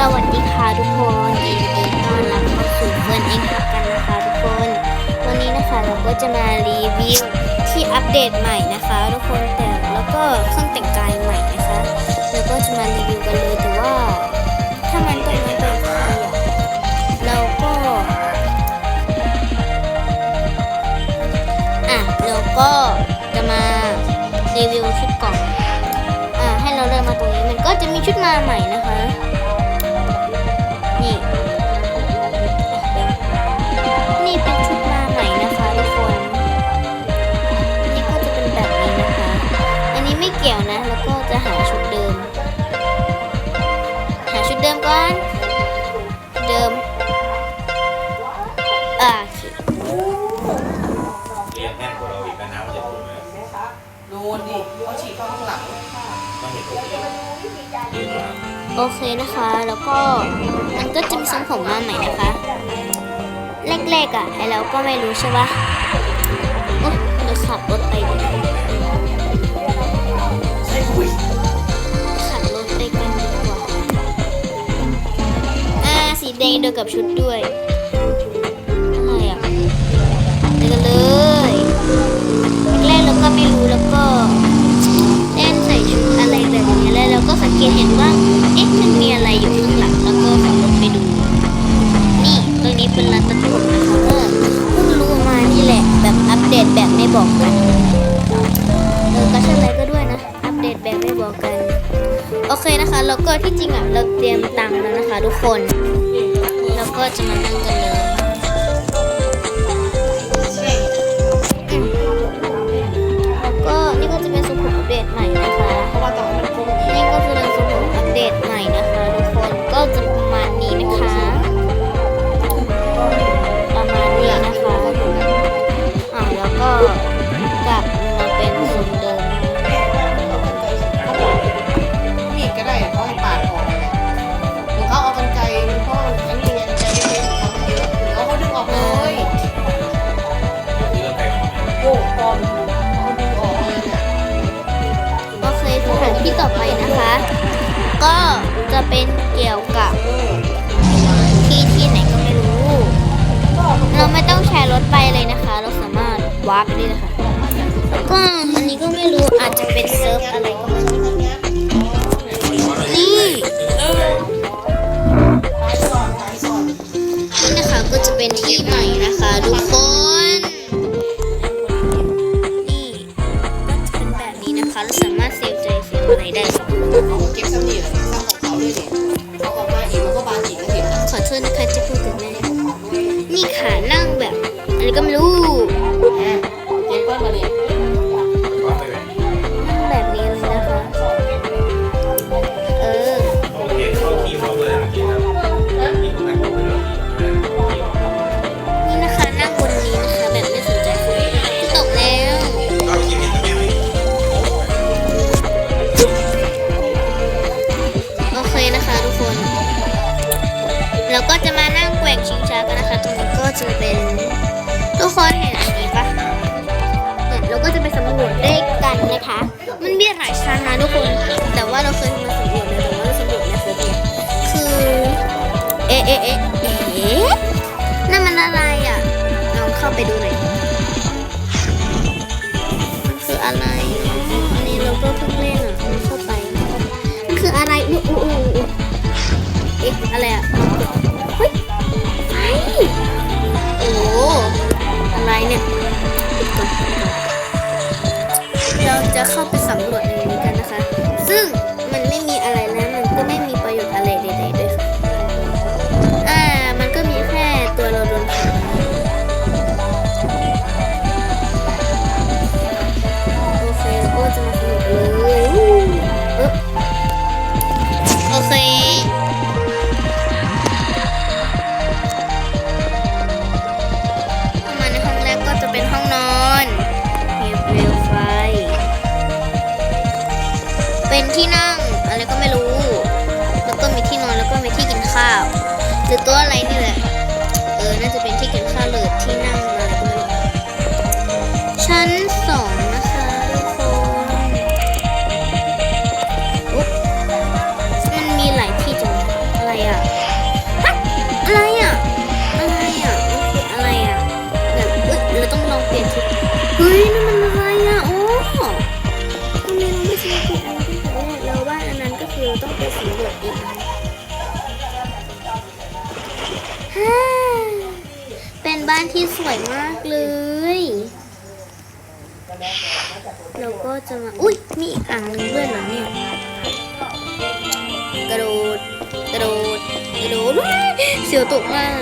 สวัสดีค่ะทุกคนยินดีต้อนรับเข้าสู่เฟิร์นเองกันนะคะทุกคน วันนี้นะคะเราก็จะมารีวิวที่อัปเดตใหม่นะคะ ทุกคนแต่แล้วก็เครื่องแต่งกายใหม่นะคะแล้วก็จะมารีวิวกันเลยแต่ว่า ถ้ามันตรงนั้นเป็นใครอะเราก็อะเราก็จะมารีวิวชุดกล่องอ่าให้เราเดินมาตรงนี้มันก็จะมีชุดมาใหม่นะ โอเคนะคะ แล้วก็มันก็จะมีทรงผมมาใหม่นะคะ แรกๆอะไอเราก็ไม่รู้ใช่ปะโอ๊ยเราขับรถไปดีกว่าใช่คุยขับรถไปกันดีกว่าอ่าสีแดงเดียวกับชุดด้วยอะไรอะไปกันเลยแรกๆเราก็ไม่รู้แล้วก็เล่นใส่ชุดอะไรแบบนี้แล้วเราก็สังเกตเห็นว่า เอ๊ะมันมีอะไรอยู่ข้างหลังแล้วก็ขับรถไปดู นี่ตรงนี้เป็นร้านตัดผมนะคะก็เพิ่งรู้มานี่แหละ แบบอัปเดตแบบไม่บอกกันเออก็ใช่อะไรก็ด้วยนะ อัปเดตแบบไม่บอกกัน โอเคนะคะแล้วก็ที่จริงอะเราเตรียมตังค์แล้วนะคะ ทุกคน แล้วก็จะมานั่งกันเลย ต่อไปนะคะ ก็จะเป็นเกี่ยวกับที่ที่ไหนก็ไม่รู้ เราไม่ต้องแชร์รถไปเลยนะคะ เราสามารถวาร์ปได้เลยค่ะแล้วก็อันนี้ก็ไม่รู้อาจจะเป็นเซิร์ฟอะไรก็ไม่รู้นี่นี่นะคะก็จะเป็นที่ใหม่นะคะทุกคน ก็จะเป็นทุกคนเห็นอันนี้ปะเนี่ยเราก็จะไปสำรวจด้วยกันนะคะ มันมีหลายชั้นนะทุกคน แต่ว่าเราเคยมาสำรวจเลยแต่ว่าเราสำรวจไม่เคยเนี่ยคือ เอ๊ะเอ๊ะเอ๊ะเอ๊ะนั่นมันอะไรอะลองเข้าไปดูหน่อยมันคืออะไรอันนี้เราก็เพิ่งเล่นอะเข้าไปมันคืออะไรอู้อู้อู้อู้เอ๊ะอะไรอะเฮ้ยไฟ เเราต้องลองเปลี่ยนชุดเฮ้ยนั่นมันอะไรอะโอ้ทำไมเราไม่ซื้อผิดอันที่แต่แรกเราว่าอันนั้นก็คือต้องไปสำรวจอีกอันฮ่าเป็นบ้านที่สวยมากเลย เราก็จะมา อุ้ยมีอีกอ่างนึ่งด้วยเหรอเนี่ย กระโดด กระโดด กระโดดว้ายเสียวตกมาก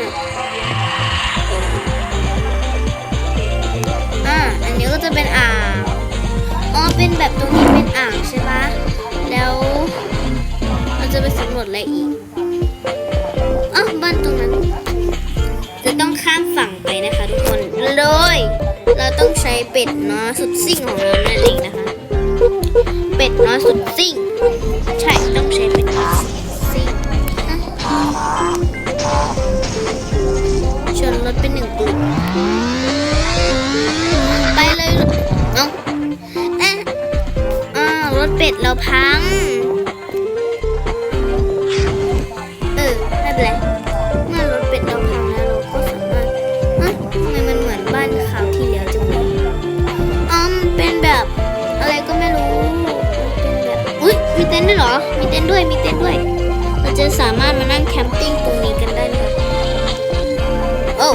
ราจะไปสำรวจอะไรอีกอ๋อบ้านตรงนั้น จะต้องข้ามฝั่งไปนะคะ ทุกคนเลย เราต้องใช้เป็ดน้อยสุดซิ่งของเรานั่นเองนะคะ เป็ดน้อยสุดซิ่ง ใช่ต้องใช้เป็ดน้อยสุดซิ่งชนรถเป็นหนึ่งกลุ่มไปเลยเอ้าเอ๊ะอ้าวรถเป็ดเราพัง ต็นท์ด้วยเหรอ มีเต็นท์ด้วย มีเต็นท์ด้วย เราจะสามารถมานั่งแคมปิ้งตรงนี้กันได้เลยโอ้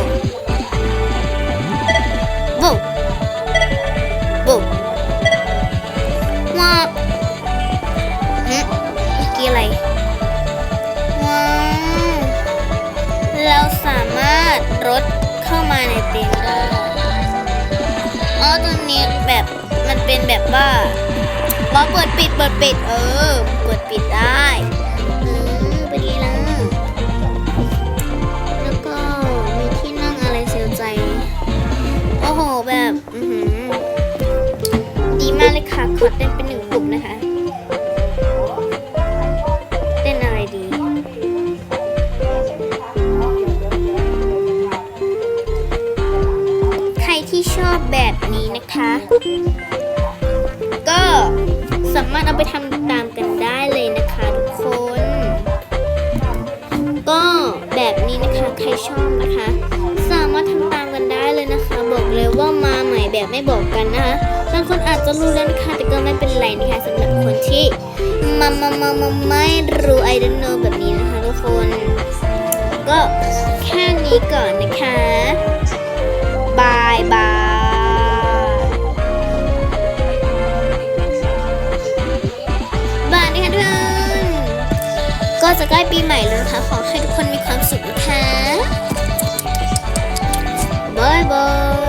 โว้โว้ว้าฮึเมื่อกี้อะไรว้าเราสามารถรถเข้ามาในเต็นท์ได้ อ๋อตรงนี้แบบมันเป็นแบบว่า ว่าเปิดปิดเปิดปิด เออ เปิดปิดได้เออเป็นไงล่ะแล้วก็มีที่นั่งอะไรเซลใจ โอ้โหแบบ อือหือดีมากเลยค่ะ ขอเต้นเป็นหนึ่งกลุ่มนะคะามารถเอาไปทำตามกันได้เลยนะคะทุกคน ก็แบบนี้นะคะใครชอบนะคะ สามารถทำตามกันได้เลยนะคะ บอกเลยว่ามาใหม่แบบไม่บอกกันนะคะบางคนอาจจะรู้แล้วนะคะแต่ก็ไม่เป็นไรนะคะสำหรับคนที่มามามามาไม่รู้ I don't know แบบนี้นะคะทุกคน ก็แค่นี้ก่อนนะคะ จะใกล้ปีใหม่แล้วนะคะ ขอให้ทุกคนมีความสุขนะคะบายบาย